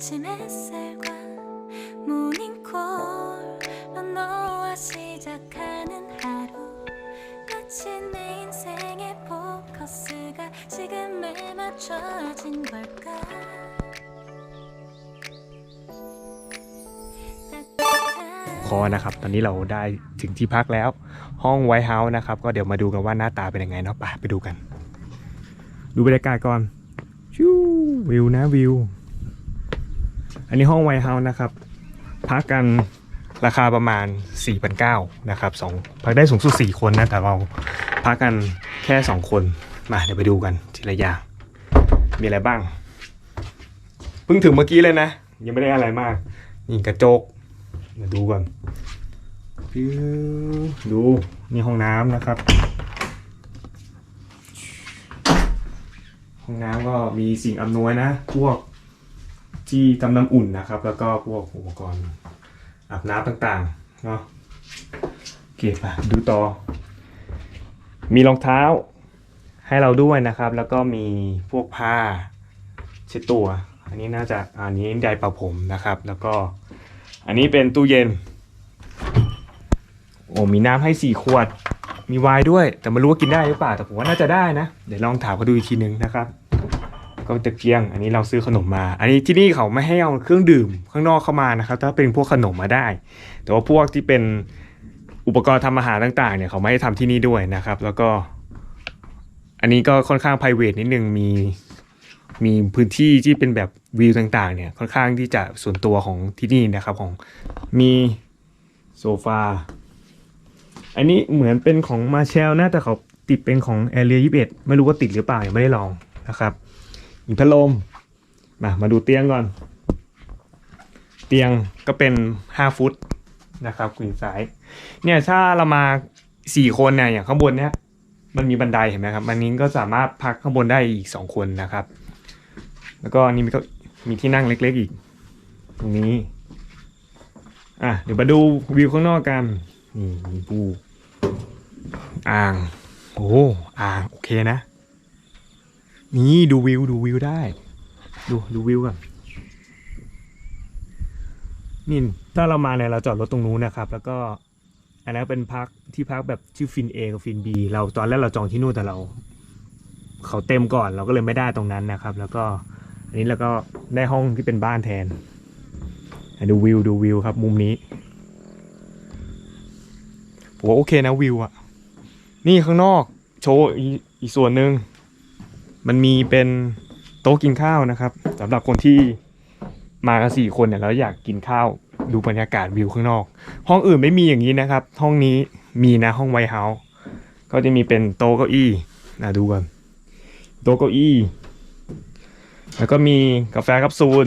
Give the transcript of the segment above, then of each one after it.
아침 햇살과 모닝콜로 너와 시작하는 하루 마치 내 인생의 포커스가 지금에 맞춰진 걸까 คอนะครับ ตอนนี้เราได้ถึงที่พักแล้ว ห้องไวท์เฮาส์นะครับ ก็เดี๋ยวมาดูกันว่าหน้าตาเป็นยังไงเนาะไปไปดูกัน ดูบรรยากาศก่อนชิววิวนะวิว อันนี้ห้องไวท์เฮาส์นะครับ พักกันราคาประมาณ 4,900นะครับสองพักได้สูงสุด 4 คนนะ แต่เราพักกันแค่ 2 คน มาเดี๋ยวไปดูกันทีละอย่าง มีอะไรบ้าง เพิ่งถึงเมื่อกี้เลยนะ ยังไม่ได้อะไรมาก นี่กระจกมาดูก่อนดู นี่ห้องน้ำนะครับ ห้องน้ำก็มีสิ่งอำนวยนะ พวก ที่ทำน้ำอุ่นนะครับ แล้วก็พวกอุปกรณ์อาบน้ำต่างๆเนาะโอเคไปดูต่อ มีรองเท้าให้เราด้วยนะครับ แล้วก็มีพวกผ้าเช็ดตัว อันนี้น่าจะอันนี้ไดร์เป่าผมนะครับ แล้วก็อันนี้เป็นตู้เย็นโอ้มีน้ำให้สี่ขวดมีไวน์ด้วย แต่ไม่รู้ว่ากินได้หรือเปล่าแต่ผมว่าน่าจะได้นะ เดี๋ยวลองถามเขาดูอีกทีนึงนะครับ ก็ตะเกียง อันนี้เราซื้อขนมมา อันนี้ที่นี่เขาไม่ให้เอาเครื่องดื่มข้างนอกเข้ามานะครับ ถ้าเป็นพวกขนมมาได้ แต่ว่าพวกที่เป็นอุปกรณ์ทำอาหารต่างๆเนี่ยเขาไม่ให้ทำที่นี่ด้วยนะครับ แล้วก็ อันนี้ก็ค่อนข้าง p r i v a t นิดนึงมีมีพื้นที่ที่เป็นแบบวิวต่างๆ เนี่ยค่อนข้างที่จะส่วนตัวของที่นี่นะครับของมีโซฟา อันนี้เหมือนเป็นของมาเชลนะแต่เขาติดเป็นของ Area 21ไม่รู้ว่าติดหรือเปล่ายังไม่ได้ลองนะครับ มีพัดลมมามาดูเตียงก่อน เตียงก็เป็น 5 ฟุตนะครับกึ่งสาย เนี่ยถ้าเรามา 4 คนเนี่ยอย่างข้างบนเนี่ยมันมีบันไดเห็นไหมครับมันนี้ก็สามารถพักข้างบนได้อีก 2 คนนะครับ แล้วก็นนี่มีก็มีที่นั่งเล็ก ๆอีก ตรงนี้อะเดี๋ยวมาดูวิวข้างนอกกันนี่มีปูอ่างโอ้อ่างโอเคนะ นี่ดูวิวดูวิวได้ ดูดูวิวก่อนนี่ถ้าเรามาเนี่ยเราจอดรถตรงนู้นนะครับ แล้วก็อันนั้นเป็นพักที่พักแบบชื่อฟิน A กับฟิน B เราตอนแรกเราจองที่นู่นแต่เรา เขาเต็มก่อนเราก็เลยไม่ได้ตรงนั้นนะครับ แล้วก็อันนี้เราก็ได้ห้องที่เป็นบ้านแทนดูวิวดูวิวครับ มุมนี้ผมว่าโอเคนะวิวอะนี่ข้างนอก โชว์อีอีกส่วนหนึ่ง มันมีเป็นโต๊ะกินข้าวนะครับสำหรับคนที่มากันสี่คนเนี่ยแล้วอยากกินข้าวดูบรรยากาศวิวข้างนอก ห้องอื่นไม่มีอย่างนี้นะครับ ห้องนี้มีนะห้องไวท์เฮาส์ก็จะมีเป็นโต๊ะเก้าอี้นะดูกันโต๊ะเก้าอี้ แล้วก็มีกาแฟคัปซูล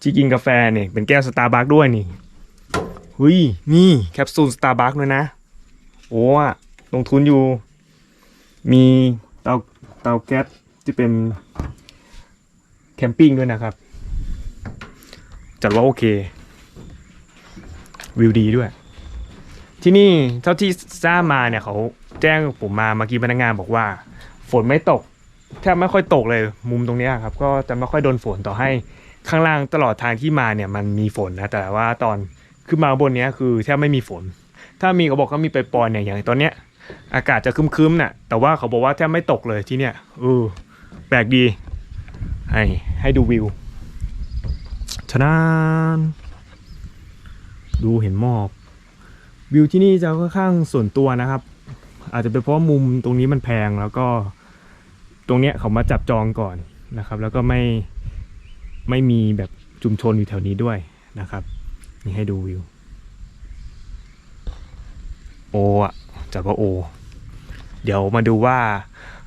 ที่กินกาแฟเนี่ยเป็นแก้วสตาร์บัคด้วยนี่หุยนี่แคปซูลสตาร์บัคด้วยนะ โอ้อะลงทุนอยู่ มีเตา เตาแก๊สที่เป็นแคมปิ้งด้วยนะครับ จัดว่าโอเค วิวดีด้วย ที่นี่เท่าที่ทราบมาเนี่ยเขาแจ้งผมมาเมื่อกี้พนักงานบอกว่า ฝนไม่ตกแทบไม่ค่อยตกเลยมุมตรงนี้ครับ ก็จะไม่ค่อยโดนฝนต่อให้ข้างล่างตลอดทางที่มาเนี่ยมันมีฝนนะแต่ว่าตอนขึ้นมาบนเนี้ยคือแทบไม่มีฝน ถ้ามีเขาบอกเขามีไปปอยๆเนี่ยอย่างตอนเนี้ย อากาศจะคึมๆน่ะ แต่ว่าเขาบอกว่าแทบไม่ตกเลยที่เนี่ยเออแปลกดี ให้ให้ดูวิวชะนานดูเห็นหมอก วิวที่นี่จะค่อนข้างส่วนตัวนะครับ อาจจะเป็นเพราะมุมตรงนี้มันแพงแล้วก็ตรงเนี้ยเขามาจับจองก่อนนะครับ แล้วก็ไม่ไม่มีแบบชุมชนอยู่แถวนี้ด้วยนะครับ นี่ให้ดูวิว โออะ จัดว่าโอ เดี๋ยวมาดูว่า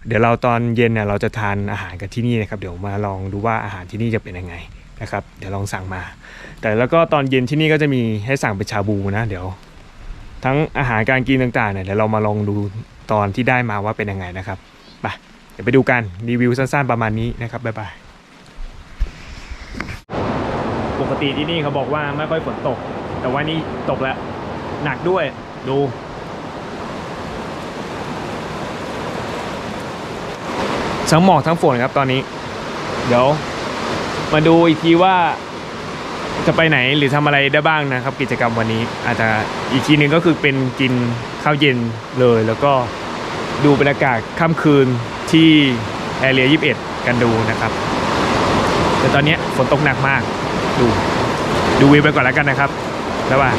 เดี๋ยวเราตอนเย็นเนี่ยเราจะทานอาหารกันที่นี่นะครับ เดี๋ยวมาลองดูว่าอาหารที่นี่จะเป็นยังไงนะครับ เดี๋ยวลองสั่งมา แต่แล้วก็ตอนเย็นที่นี่ก็จะมีให้สั่งเป็นชาบูนะ เดี๋ยว ทั้งอาหารการกินต่างๆเนี่ยเดี๋ยวเรามาลองดูตอนที่ได้มาว่าเป็นยังไงนะครับไปเดี๋ยวไปดูกันรีวิวสั้นๆประมาณนี้นะครับบ๊ายบายปกติที่นี่เขาบอกว่าไม่ค่อยฝนตก แต่ว่านี่ตกแล้ว หนักด้วยดู ทั้งหมอกทั้งฝนครับตอนนี้ เดี๋ยว มาดูอีกทีว่าจะไปไหนหรือทำอะไรได้บ้างนะครับ กิจกรรมวันนี้ อาจจะอีกทีหนึ่งก็คือเป็นกินข้าวเย็นเลย แล้วก็ดูบรรยากาศค่ำคืนที่แอเรีย21 กันดูนะครับ แต่ตอนนี้ฝนตกหนักมาก ดูดูวิวไปก่อนแล้วกันนะครับ แล้วว่า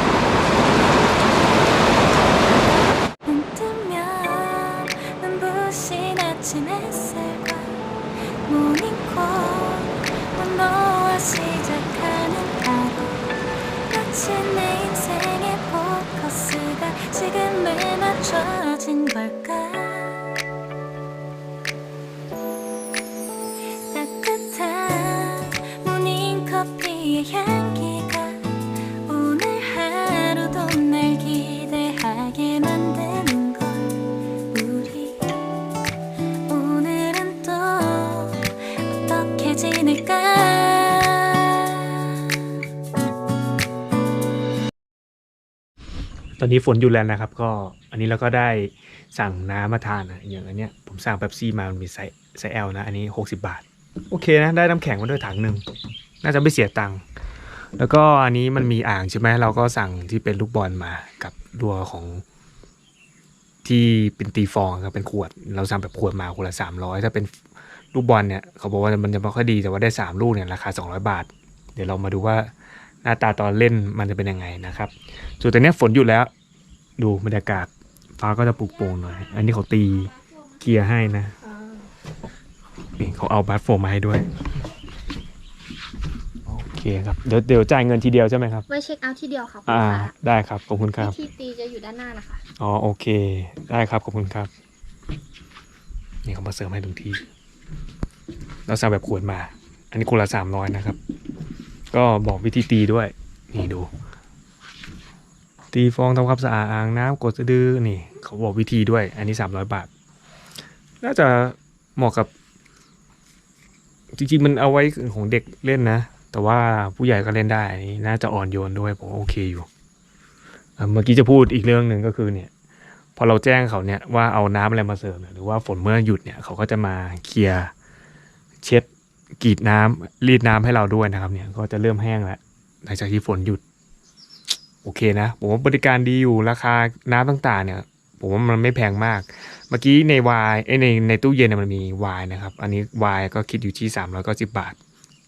ตอนนี้ฝนหยุดแล้วนะครับ ก็อันนี้เราก็ได้สั่งน้ำมาทานนะอย่างอันเนี้ยผมสั่งเป๊ปซี่มามันมีไซส์ไซส์ L นะ อันนี้ 60 บาท โอเคนะ ได้น้ำแข็งมาด้วยถังหนึ่งน่าจะไม่เสียตังค์แล้วก็อันนี้มันมีอ่างใช่ไหมเราก็สั่งที่เป็นลูกบอลมากับรัวของที่เป็นตีฟองครับเป็นขวด เราสั่งแบบขวดมาขวดละ300ถ้าเป็นลูกบอลเนี่ยเขาบอกว่ามันจะไม่ค่อยดีแต่ว่าได้สามลูกเนี่ยราคา200บาท เดี๋ยวเรามาดูว่า หน้าตาตอนเล่นมันจะเป็นยังไงนะครับส่วนตอนเนี้ยฝนหยุดแล้ว ดูบรรยากาศฟ้าก็จะปลุกโปร่งหน่อย อันนี้เขาตีเกียร์ให้นะนี่เขาเอาบัตรโฟมมาให้ด้วย โอเคครับ เดี๋ยวเดี๋ยวจ่ายเงินทีเดียวใช่ไหมครับ ไว้เช็คเอาท์ที่เดียวค่ะคุณอ่าลูกค้าได้ครับขอบคุณครับวิธีตีจะอยู่ด้านหน้านะคะ อ๋อโอเค ได้ครับขอบคุณครับ นี่เขามาเสริมให้ทุกที่ เราสั่งแบบขวดมา อันนี้คนละสามร้อยนะครับ ก็บอกวิธีตีด้วย นี่ดู ตีฟองทำความสะอาดอ่างน้ำกดสะดือนี่เขาบอกวิธีด้วย อันนี้สามร้อยบาท น่าจะเหมาะกับ จริงๆ มันเอาไว้ของเด็กเล่นนะ แต่ว่าผู้ใหญ่ก็เล่นได้น,น่าจะอ่อนโยนด้วยผมโอเคอยู่ เมื่อกี้จะพูดอีกเรื่องหนึ่งก็คือเนี่ยพอเราแจ้งเขาเนี่ยว่าเอาน้ำอะไรมาเสิร์ฟหรือว่าฝนเมื่อหยุดเนี่ยเขาก็จะมาเคลียร์เช็ด กรีดน้ำรีดน้ำให้เราด้วยนะครับ เนี่ยก็จะเริ่มแห้งแล้วหลังจากที่ฝนหยุด โอเคนะผมว่าบริการดีอยู่ราคาน้ำต่างๆ เนี่ยผมว่ามันไม่แพงมาก เมื่อกี้ในวายเอ้ยในในตู้เย็นมันมีวายนะครับ อันนี้วายก็คิดอยู่ที่3ามร้อยก็สิบาท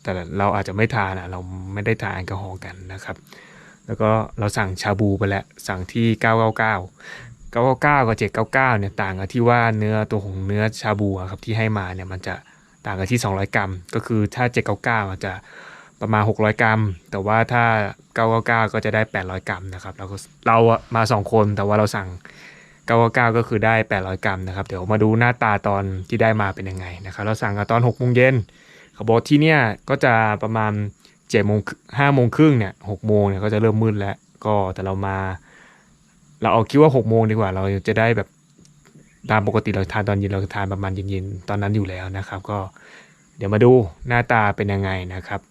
แต่เราอาจจะไม่ทานอะ เราไม่ได้ทานแอลกอฮอล์กันนะครับ แล้วก็เราสั่งชาบูไปแล้ว สั่งที่ 999 999 กับ 799 เนี่ยต่างกันที่ว่าเนื้อตัวของเนื้อชาบูครับที่ให้มาเนี่ยมันจะ ต่างกันที่ 200 กรัม ก็คือถ้า 799จะประมาณ 600 กรัม แต่ว่าถ้า 999 ก็จะได้ 800 กรัมนะครับเราก็เราอะมา 2 คนแต่ว่าเราสั่ง 999 ก็คือได้ 800 กรัมนะครับ เดี๋ยวมาดูหน้าตาตอนที่ได้มาเป็นยังไงนะครับ เราสั่งกันตอน6โมงเย็นเขาบอกที่เนี่ยก็จะประมาณเจ็ดโมงห้าโมงครึ่งเนี่ยหกโมงเนี่ยก็จะเริ่มมืดแล้ว ก็แต่เรามา เราเอาคิดว่าหกโมงดีกว่า เราจะได้แบบ ตามปกติเราทานตอนเย็นเราทานประมาณเย็นๆตอนนั้นอยู่แล้วนะครับ ก็เดี๋ยวมาดูหน้าตาเป็นยังไงนะครับ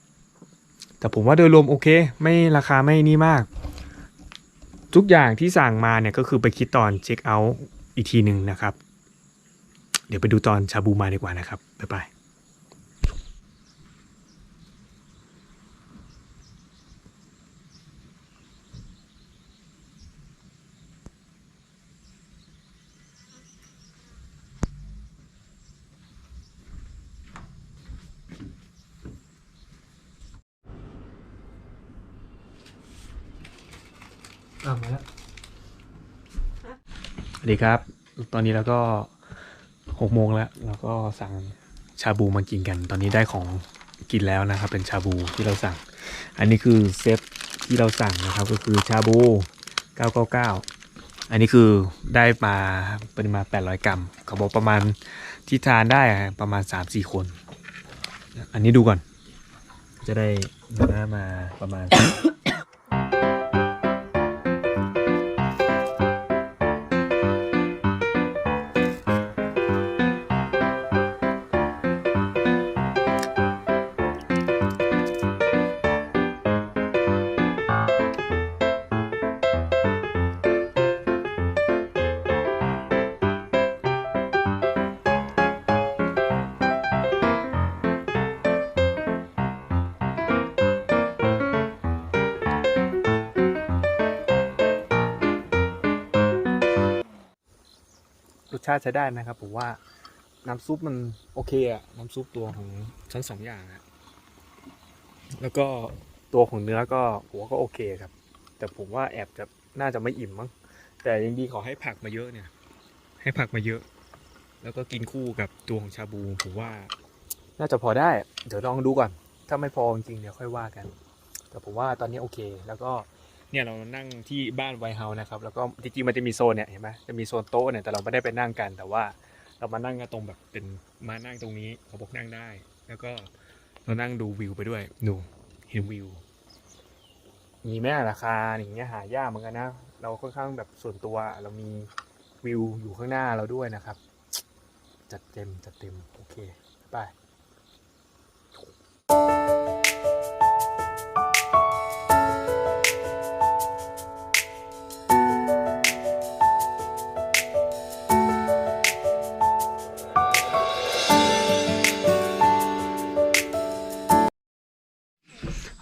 แต่ผมว่าโดยรวมโอเค ไม่ราคาไม่นี่มาก ทุกอย่างที่สั่งมาเนี่ยก็คือไปคิดตอนเช็คเอาท์อีกทีหนึ่งนะครับ เดี๋ยวไปดูตอนชาบูมาดีกว่านะครับบ๊ายบาย อ่ามาแล้วสวัสดีครับ ตอนนี้เราก็หกโมงแล้วแล้วก็สั่งชาบูมากินกัน ตอนนี้ได้ของกินแล้วนะครับ เป็นชาบูที่เราสั่ง อันนี้คือเซตที่เราสั่งนะครับก็คือชาบู 999 อันนี้คือได้มาปริมาณ 800 กรัมเขาบอกประมาณที่ทานได้ประมาณ 3-4 คน อันนี้ดูก่อน จะได้เนื้อมาประมาณาติใช้ได้นะครับผมว่าน้ำซุปมันโอเคอะน้ำซุปตัวของทั้งสองอย่างอะแล้วก็ตัวของเนื้อก็ผมว่าก็โอเคครับ แต่ผมว่าแอบจะน่าจะไม่อิ่มมั้งแต่ยังดีขอให้ผักมาเยอะเนี่ย ให้ผักมาเยอะ แล้วก็กินคู่กับตัวของชาบูผมว่า น่าจะพอได้ เดี๋ยวลองดูก่อน ถ้าไม่พอจริงเดี๋ยวค่อยว่ากัน แต่ผมว่าตอนนี้โอเค แล้วก็ เนี่ยเรานั่งที่บ้านไวท์เฮาส์นะครับ แล้วก็จริงๆมันจะมีโซนเนี่ยเห็นไหมจะมีโซนโต๊ะเนี่ยแต่เราไม่ได้ไปนั่งกัน แต่ว่าเรามานั่งกันตรงแบบเป็นมานั่งตรงนี้เขาบอกนั่งได้ แล้วก็เรานั่งดูวิวไปด้วยดูเห็นวิว มีแม่ราคาอย่างเงี้ยหายากเหมือนกันนะ เราค่อนข้างแบบส่วนตัวเรามีวิวอยู่ข้างหน้าเราด้วยนะครับ จัดเต็มจัดเต็มโอเคไป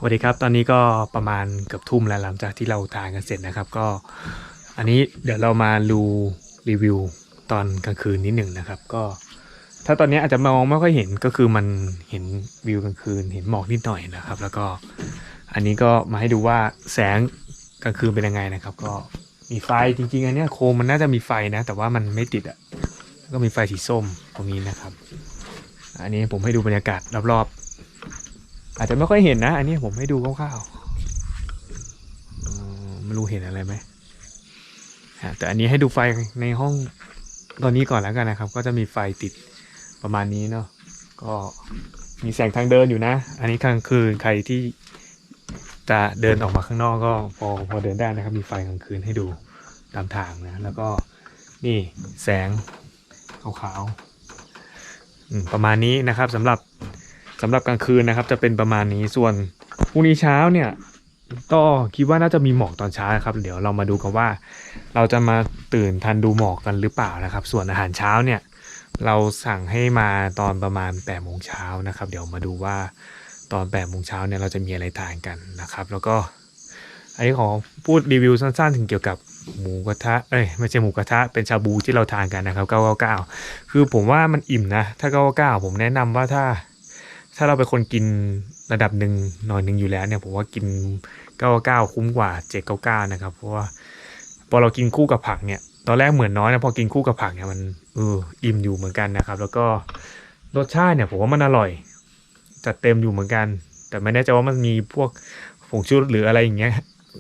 วัสดีครับ ตอนนี้ก็ประมาณเกือบทุ่มแล้วหลังจากที่เราทานกันเสร็จนะครับ ก็ อันนี้เดี๋ยวเรามาดูรีวิวตอนกลางคืนนิดหนึ่งนะครับ ก็ ถ้าตอนนี้อาจจะมองไม่ค่อยเห็นก็คือมันเห็นวิวกลางคืน เห็นหมอกนิดหน่อยนะครับ แล้วก็อันนี้ก็มาให้ดูว่าแสงกลางคืนเป็นยังไงนะครับ ก็มีไฟจริงๆอันนี้โคมมันน่าจะมีไฟนะ แต่ว่ามันไม่ติดอะ่ะก็มีไฟสีส้มตรงนี้นะครับ อันนี้ผมให้ดูบรรยากาศรอบๆ อาจจะไม่ค่อยเห็นนะ อันนี้ผมให้ดูคร่าวๆมไม่รู้เห็นอะไรไหมแต่อันนี้ให้ดูไฟในห้องตอนนี้ก่อนแล้วกันนะครับ ก็จะมีไฟติดประมาณนี้เนาะก็มีแสงทางเดินอยู่นะ อันนี้กลางคืนใครที่จะเดินออกมาข้างนอกก็พอพอเดินได้นะครับ มีไฟกลางคืนให้ดูตามทางนะ แล้วก็นี่แสงขาวๆประมาณนี้นะครับสำหรับ สำหรับกลางคืนนะครับ จะเป็นประมาณนี้ส่วนพรุ่งนี้เช้าเนี่ยก็คิดว่าน่าจะมีหมอกตอนเช้าครับ เดี๋ยวเรามาดูกันว่า เราจะมาตื่นทันดูหมอกกันหรือเปล่านะครับ ส่วนอาหารเช้าเนี่ย เราสั่งให้มาตอนประมาณ8ปดโมงเช้านะครับ เดี๋ยวมาดูว่าตอน8ปดโมงเช้าเนี่ยเราจะมีอะไรทานกันนะครับ แล้วก็อันนี้ขอพูดรีวิวสั้นๆ ถึงเกี่ยวกับหมูกระทะ เอ้ยไม่ใช่หมูกระทะ เป็นชาบูที่เราทานกันนะครับ999คือผมว่ามันอิ่มนะ ถ้า999ผมแนะนำว่าถ้า ถ้าเราเป็นคนกินระดับหนึ่งหน่อยหนึ่งอยู่แล้วเนี่ยผมว่ากิน99คุ้มกว่า799นะครับ เพราะว่าพอเรากินคู่กับผักเนี่ยตอนแรกเหมือนน้อยนะพอกินคู่กับผักเนี่ยมันเอออิ่มอยู่เหมือนกันนะครับ แล้วก็รสชาติเนี่ยผมว่ามันอร่อย จัดเต็มอยู่เหมือนกัน แต่ไม่แน่ใจว่ามันมีพวกผงชูรสหรืออะไรอย่างเงี้ย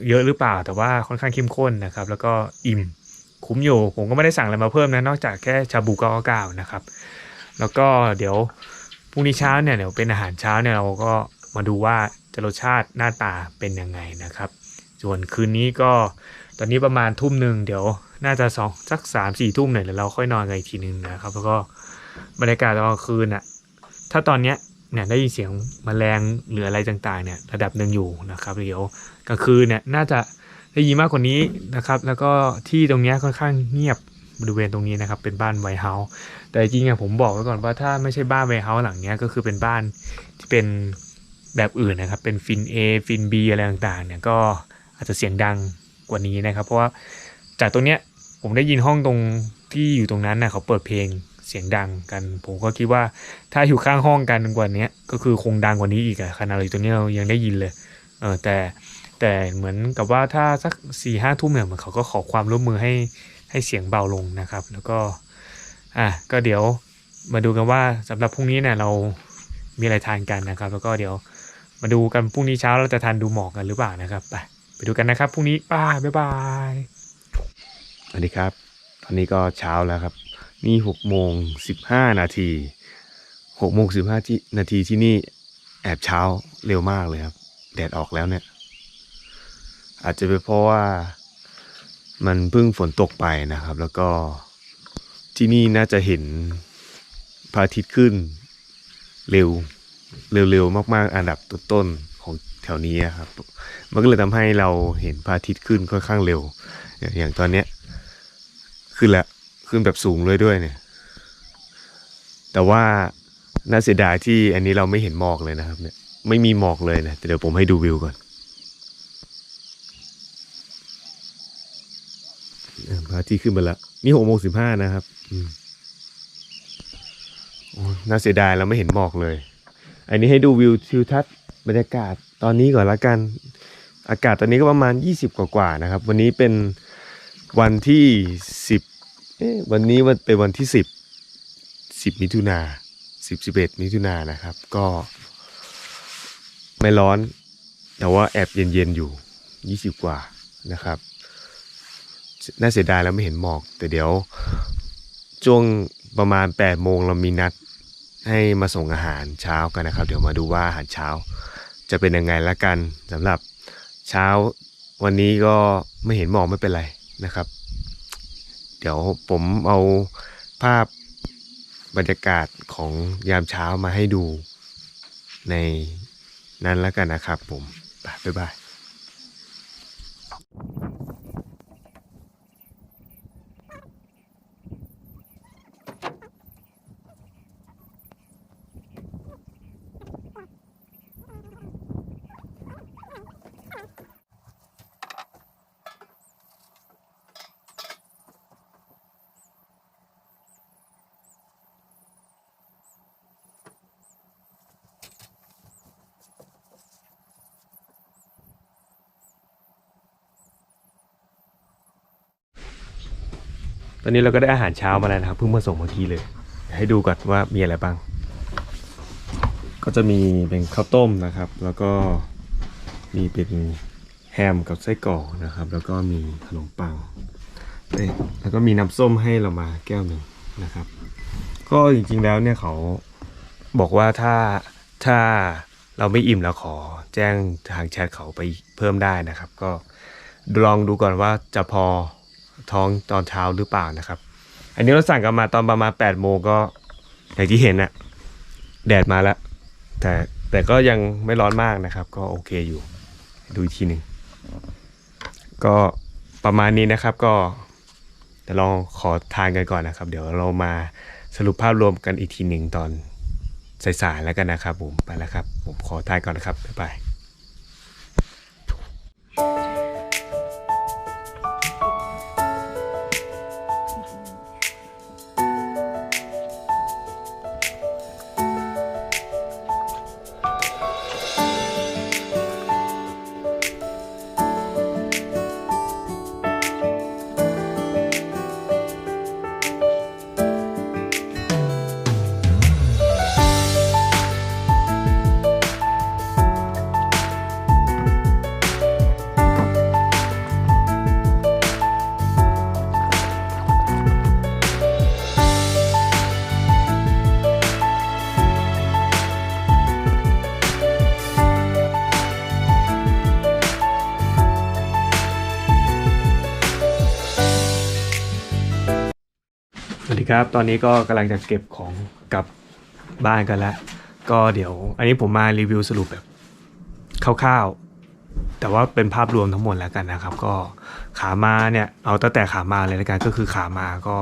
เยอะหรือเปล่าแต่ว่าค่อนข้างเข้มข้นนะครับ แล้วก็อิ่มคุ้มอยู่ผมก็ไม่ได้สั่งอะไรมาเพิ่มนะนอกจากแค่ชาบู999นะครับ แล้วก็เดี๋ยว พรุ่งนี้เช้าเนี่ยเดี๋ยวเป็นอาหารเช้าเนี่ยเราก็มาดูว่าจะรสชาติหน้าตาเป็นยังไงนะครับ ส่วนคืนนี้ก็ตอนนี้ประมาณทุ่มหนึ่งเดี๋ยวน่าจะสองสักสามสี่ทุ่มเนี่ยเดี๋ยวเราค่อยนอนกันอีกทีหนึ่งนะครับ แล้วก็บรรยากาศตอนกลางคืนอะถ้าตอนเนี้ยเนี่ยได้ยินเสียงแมลงหรืออะไรต่างๆเนี่ยระดับหนึ่งอยู่นะครับเดี๋ยวกลางคืนเนี่ยน่าจะได้ยินมากกว่านี้นะครับ แล้วก็ที่ตรงเนี้ยค่อนข้างเงียบบริเวณตรงนี้นะครับ เป็นบ้านไวท์เฮาส์ แต่จริงอะผมบอกไว้ก่อนว่าถ้าไม่ใช่บ้านไวเฮาส์หลังเนี้ยก็คือเป็นบ้านที่เป็นแบบอื่นนะครับ เป็นฟิน A ฟิน B อะไรต่างๆ เนี่ยก็อาจจะเสียงดังกว่านี้นะครับ เพราะว่าจากตรงเนี้ยผมได้ยินห้องตรงที่อยู่ตรงนั้นนะเขาเปิดเพลงเสียงดังกัน ผมก็คิดว่าถ้าอยู่ข้างห้องกันกว่านี้ก็คือคงดังกว่านี้อีกอะขนาดเราอยู่ตรงนี้เรายังได้ยินเลยเออแต่แต่เหมือนกับว่าถ้าสักสี่ห้าทุ่มเนี่ยเหมือนเขาก็ขอความร่วมมือให้ให้เสียงเบาลงนะครับ แล้วก็ อะก็เดี๋ยวมาดูกันว่าสำหรับพรุ่งนี้เนี่ยเรามีอะไรทานกันนะครับ แล้วก็เดี๋ยวมาดูกันพรุ่งนี้เช้าเราจะทานดูหมอกกันหรือเปล่านะครับไปไปดูกันนะครับพรุ่งนี้ป้าบ๊ายบายสวัสดีครับ ตอนนี้ก็เช้าแล้วครับ นี่หกโมงสิบห้านาทีหกโมงสิบห้านาทีที่นี่แอบเช้าเร็วมากเลยครับ แดดออกแล้วเนี่ย อาจจะเป็นเพราะว่ามันเพิ่งฝนตกไปนะครับ แล้วก็ ที่นี่น่าจะเห็นพระอาทิตย์ขึ้น เร็วเร็วๆมากๆ อันดับต้นๆของแถวนี้ครับ มันก็เลยทำให้เราเห็นพระอาทิตย์ขึ้นค่อนข้างเร็ว อย่างตอนเนี้ยขึ้นละขึ้นแบบสูงเลยด้วยเนี่ย แต่ว่าน่าเสียดายที่อันนี้เราไม่เห็นหมอกเลยนะครับเนี่ยไม่มีหมอกเลยนะแต่เดี๋ยวผมให้ดูวิวก่อนเอิ่ม พระอาทิตย์ขึ้นมาแล้วนี่หกโมงสิบห้านะครับน่าเสียดายเราไม่เห็นหมอกเลย อันนี้ให้ดูวิวทิวทัศน์บรรยากาศตอนนี้ก่อนละกัน อากาศตอนนี้ก็ประมาณ 20 กว่าๆนะครับ วันนี้เป็นวันที่ 10เอ๊ะวันนี้มันเป็นวันที่ 10 10 มิถุนา10 11 มิถุนานะครับ ก็ ไม่ร้อน แต่ว่าแอบเย็นๆอยู่ 20 กว่านะครับ น่าเสียดายแล้วไม่เห็นหมอก แต่เดี๋ยวช่วงประมาณ8โมงเรามีนัดให้มาส่งอาหารเช้ากันนะครับ เดี๋ยวมาดูว่าอาหารเช้า จะเป็นยังไงละกันสำหรับเช้าวันนี้ก็ไม่เห็นหมอกไม่เป็นไรนะครับ เดี๋ยวผมเอาภาพบรรยากาศของยามเช้ามาให้ดูในนั้นแล้วกันนะครับผมไปบ๊ายบาย อนนี้เราก็ได้อาหารเช้ามาแล้วนะครับเพิ่งมาส่งเมื่อกี้เลย ให้ดูก่อนว่ามีอะไรบ้าง ก็จะมีเป็นข้าวต้มนะครับ แล้วก็มีเป็นแฮมกับไส้กรอกนะครับ แล้วก็มีขนมปังเอ้ยแล้วก็มีน้ำส้มให้เรามาแก้วหนึ่งนะครับ ก็จริงๆแล้วเนี่ยเขาบอกว่าถ้าถ้าเราไม่อิ่มแล้วขอแจ้งทางแชทเขาไปเพิ่มได้นะครับ ก็ลองดูก่อนว่าจะพอ ท้องตอนเช้าหรือเปล่านะครับ อันนี้เราสั่งกันมาตอนประมาณ8ปดโมงก็อย่างที่เห็นน่ะแดดมาแล้ว แต่แต่ก็ยังไม่ร้อนมากนะครับ ก็โอเคอยู่ ดูอีกทีหนึ่งก็ประมาณนี้นะครับก็เดี๋ยวลองขอทานกันก่อนนะครับ เดี๋ยวเรามาสรุปภาพรวมกันอีกทีหนึ่งตอนสายๆแล้วกันนะครับผมไปแล้วครับ ผมขอทานก่อนนะครับบ๊ายบาย ครับ ตอนนี้ก็กำลังจะเก็บของกลับบ้านกันแล้ว ก็เดี๋ยว อันนี้ผมมารีวิวสรุปแบบคร่าวๆ แต่ว่าเป็นภาพรวมทั้งหมดแล้วกันนะครับ ก็ขามาเนี่ย เอาตั้งแต่ขามาเลยแล้วกันก็คือขามาก็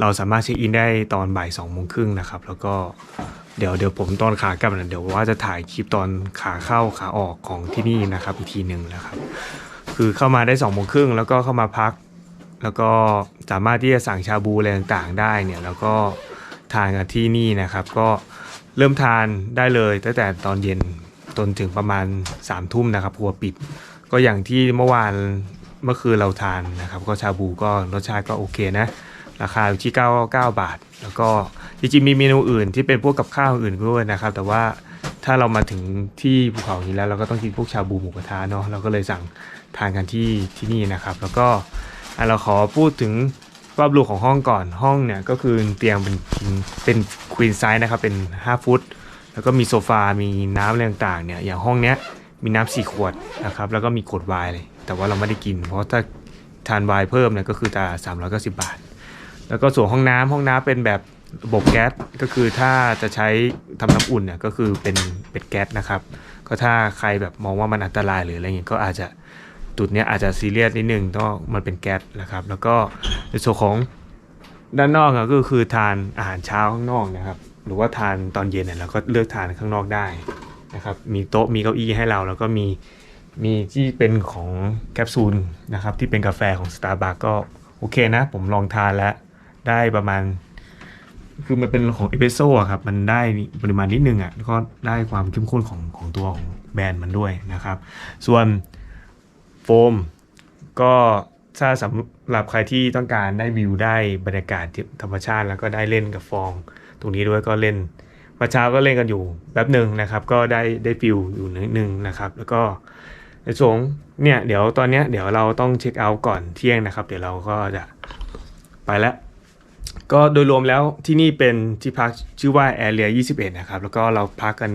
เราสามารถเช็คอินได้ตอนบ่ายสองโมงครึ่งนะครับ แล้วก็เดี๋ยวเดี๋ยวผมตอนขากลับนะเดี๋ยวว่าจะถ่ายคลิปตอนขาเข้าขาออกของที่นี่นะครับอีกทีหนึ่งนะครับ คือเข้ามาได้สองโมงครึ่งแล้วก็เข้ามาพัก แล้วก็สามารถที่จะสั่งชาบูอะไรต่างๆได้เนี่ยแล้วก็ทานกันที่นี่นะครับก็เริ่มทานได้เลยตั้งแต่ตอนเย็นจนถึงประมาณ3ามทุ่มนะครับครัวปิด ก็อย่างที่เมื่อวานเมื่อคืนเราทานนะครับ ก็ชาบูก็รสชาติก็โอเคนะ ราคาอยู่ที่ 9 9บาท แล้วก็จริงๆมีเมนูอื่นที่เป็นพวกกับข้าวอื่นด้วยนะครับ แต่ว่าถ้าเรามาถึงที่ภูเขานี้แล้วเราก็ต้องกินพวกชาบูหมูกระทะเนาะเราก็เลยสั่งทานกันที่ที่นี่นะครับ แล้วก็ อะเราขอพูดถึงรอบรูของห้องก่อนห้องเนี่ยก็คือเตียงเป็นเป็นควีนไซส์นะครับเป็น 5 ฟุต แล้วก็มีโซฟา มีน้ำอะไรต่างๆเนี่ยอย่างห้องเนี้ยมีน้ำสี่ขวดนะครับแล้วก็มีขวดไวน์เลย แต่ว่าเราไม่ได้กิน เพราะถ้าทานไวน์เพิ่มเนี่ยก็คือจะ390 บาท แล้วก็ส่วนห้องน้ำห้องน้ำเป็นแบบระบบแก๊สก็คือถ้าจะใช้ทำน้ำอุ่นเนี่ยก็คือเป็นเป็นแก๊สนะครับ ก็ถ้าใครแบบมองว่ามันอันตรายหรืออะไรเงี้ยก็อาจจะ จุดนี้อาจจะซีเรียสนิดนึงต้องมันเป็นแก๊สนะครับ แล้วก็ในส่วนของด้านนอกก็คือทานอาหารเช้าข้างนอกนะครับ หรือว่าทานตอนเย็นเนี่ยเราก็เลือกทานข้างนอกได้นะครับ มีโต๊ะมีเก้าอี้ให้เรา แล้วก็มีมีที่เป็นของแคปซูลนะครับ ที่เป็นกาแฟของ Starbucks ก็โอเคนะ ผมลองทานแล้วได้ประมาณ คือมันเป็นของเอสเปรสโซ่ครับ มันได้ปริมาณนิดนึงอะแล้วก็ได้ความเข้มข้นของของตัวของแบรนด์มันด้วยนะครับ ส่วน โฟมก็ถ้าสำหรับใครที่ต้องการได้วิวได้บรรยากาศธรรมชาติแล้วก็ได้เล่นกับฟอง ตรงนี้ด้วยก็เล่นมื่อเช้าก็เล่นกันอยู่แป๊บหนึ่งนะครับ ก็ได้ได้ฟิลอยู่นิดนึงนะครับ แล้วก็ในส่วนเนี่ยเดี๋ยวตอนเนี้ยเดี๋ยวเราต้องเช็คเอาท์ก่อนเที่ยงนะครับ เดี๋ยวเราก็จะไปแล้วก็โดยรวมแล้วที่นี่เป็นที่พักชื่อว่า Area 21 นะครับ แล้วก็เราพักกัน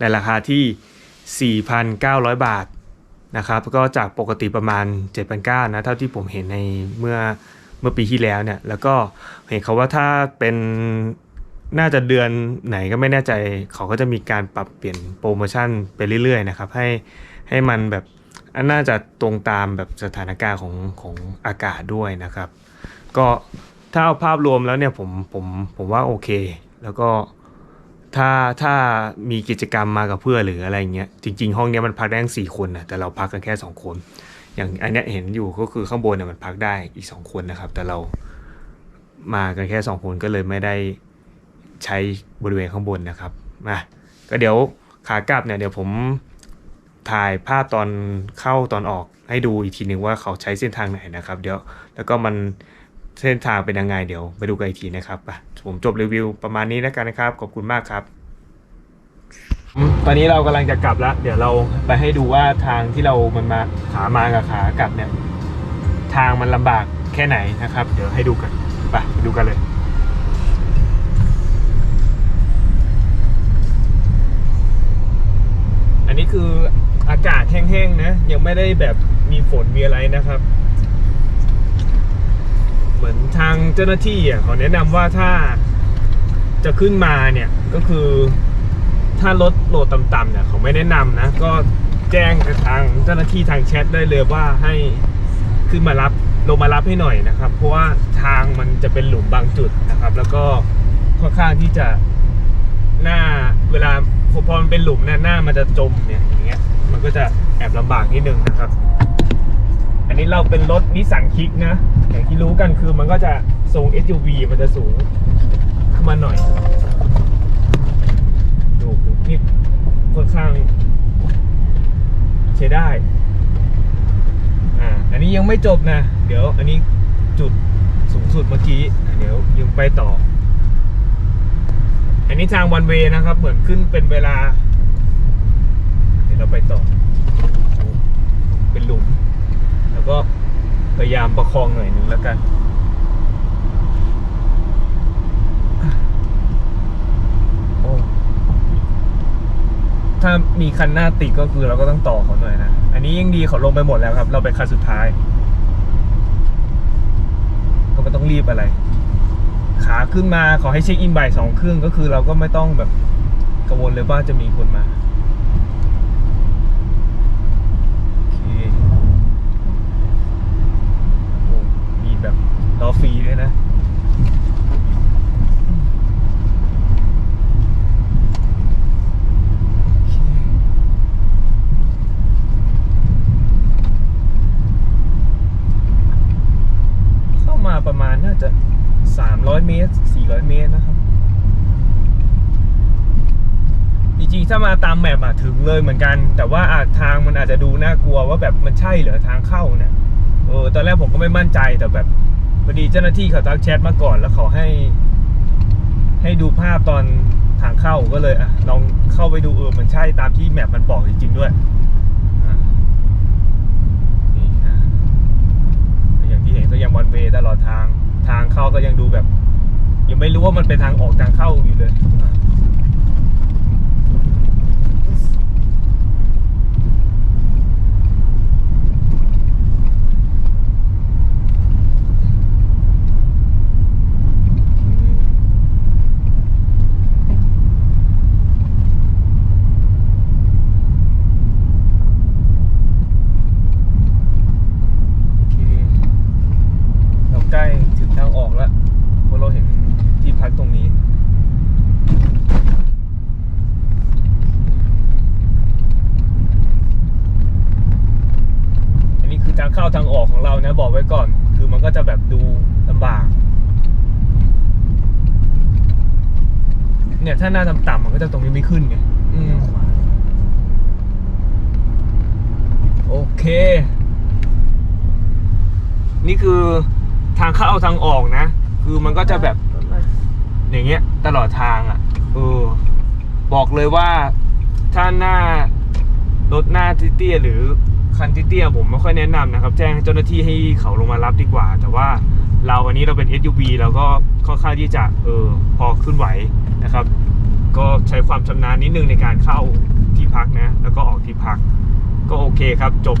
ในราคาที่ 4,900 บาท นะครับก็จากปกติประมาณ 7,900นะเท่าที่ผมเห็นในเมื่อเมื่อปีที่แล้วเนี่ยแล้วก็เห็นเขาว่าถ้าเป็นน่าจะเดือนไหนก็ไม่แน่ใจเขาก็จะมีการปรับเปลี่ยนโปรโมชั่นไปเรื่อยๆนะครับให้ให้มันแบบอันน่าจะตรงตามแบบสถานการณ์ของของอากาศด้วยนะครับ ก็ถ้าเอาภาพรวมแล้วเนี่ยผมผมผมว่าโอเค แล้วก็ ถ้าถ้ามีกิจกรรมมากับเพื่อนหรืออะไรเงี้ยจริง ๆ ห้องเนี้ยมันพักได้ทั้งสี่คนนะแต่เราพักกันแค่สองคน อย่างอันเนี้ยเห็นอยู่ก็คือข้างบนเนี่ยมันพักได้อีกสองคนนะครับ แต่เรามากันแค่สองคนก็เลยไม่ได้ใช้บริเวณข้างบนนะครับมาก็เดี๋ยวขากลับเนี่ยเดี๋ยวผมถ่ายภาพตอนเข้าตอนออกให้ดูอีกทีหนึ่งว่าเขาใช้เส้นทางไหนนะครับ เดี๋ยวแล้วก็มัน เส้นทางเป็นยังไงเดี๋ยวไปดูกันอีกทีนะครับผมจบรีวิวประมาณนี้แล้วกันนะครับ ขอบคุณมากครับ ตอนนี้เรากำลังจะกลับแล้ว เดี๋ยวเราไปให้ดูว่าทางที่เรามันมาขามากับขากลับเนี่ย ทางมันลำบากแค่ไหนนะครับ เดี๋ยวให้ดูกันไปดูกันเลยอันนี้คืออากาศแห้งๆนะ ยังไม่ได้แบบมีฝนมีอะไรนะครับ มือนทางเจ้าหน้าที่อะเขาแนะนำว่าถ้าจะขึ้นมาเนี่ยก็คือถ้ารถโหลดต่ำๆเนี่ยเขาไม่แนะนำนะก็แจ้งกับทางเจ้าหน้าที่ทางแชทได้เลยว่าให้ขึ้นมารับลงมารับให้หน่อยนะครับ เพราะว่าทางมันจะเป็นหลุมบางจุดนะครับ แล้วก็ค่อนข้างที่จะหน้าเวลาพอมันเป็นหลุมเนี่ยหน้ามันจะจมเนี่ยอย่างเงี้ยมันก็จะแอบลำบากนิดนึงนะครับ นนี้เราเป็นรถนิสสันคิกนะ อย่างที่รู้กันคือมันก็จะทรง SUV มันจะสูงขึ้นมาหน่อยดูดูนี่ค่อนข้างใช้ได้ อ่า อันนี้ยังไม่จบนะ เดี๋ยวอันนี้จุดสูงสุดเมื่อกี้ เดี๋ยวยังไปต่อ อันนี้ทางวันเวนะครับ เหมือนขึ้นเป็นเวลา เดี๋ยวเราไปต่อ เป็นหลุม ก็พยายามประคองหน่อยหนึงแล้วกันโอ้ถ้ามีคันหน้าติดก็คือเราก็ต้องต่อเขาหน่อยนะ อันนี้ยังดีเขาลงไปหมดแล้วครับ เราเป็นคันสุดท้าย ก็ไม่ต้องรีบอะไร ขาขึ้นมาขอให้เช็คอินบ่ายสองครึ่งก็คือเราก็ไม่ต้องแบบกังวลเลยว่าจะมีคนมา โอเคโอ้มี แบบล้อฟรีด้วยนะเข้ามาประมาณน่าจะ 300 เมตร 400 เมตรนะครับ จริงๆ ถ้ามาตามแมปอะถึงเลยเหมือนกัน แต่ว่าอาจทางมันอาจจะดูน่ากลัวว่าแบบมันใช่เหรอทางเข้าเนี่ย เออ ตอนแรกผมก็ไม่มั่นใจแต่แบบ พอดีเจ้าหน้าที่เขาทักแชทมาก่อนแล้วเขาให้ ให้ดูภาพตอนทางเข้าก็เลยอะลองเข้าไปดูเออมันใช่ตามที่แมปมันบอกจริงๆด้วยนี่ฮะอย่างที่เห็นก็ยังวันเวตลอดทางทางเข้าก็ยังดูแบบ ยังไม่รู้ว่ามันเป็นทางออกทางเข้าอยู่เลยอะ โอเค เราใกล้ถึงทางออกแล้วเพราะเราเห็นที่พักตรงนี้ อันนี้คือทางเข้าทางออกของเรานะ บอกไว้ก่อน คือ คือมันก็จะแบบดูลำบาก เนี่ยถ้าหน้าต่ำๆมันก็จะตรงนี้ไม่ขึ้นไงอืมโอเค นี่คือทางเข้าทางออกนะ คือมันก็จะแบบ อย่างเงี้ย ตลอดทางอะ เออ บอกเลยว่าถ้าหน้ารถหน้าเตี้ยหรือคันเตี้ยผมไม่ค่อยแนะนำนะครับ แจ้งเจ้าหน้าที่ให้เขาลงมารับดีกว่า แต่ว่าเราอันนี้เราเป็น SUV เราก็ค่อนข้างที่จะเออพอขึ้นไหวนะครับ ก็ใช้ความชำนาญนิดนึงในการเข้าที่พักนะ แล้วก็ออกที่พัก ก็โอเคครับ จบ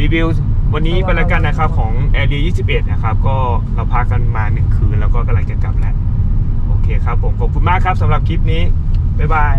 รีวิววันนี้ไปแล้วกันนะครับของ Area 21 นะครับ ก็เราพักกันมาหนึ่งคืน แล้วก็กำลังจะกลับแล้ว โอเคครับผม ขอบคุณมากครับสำหรับคลิปนี้ บ๊ายบาย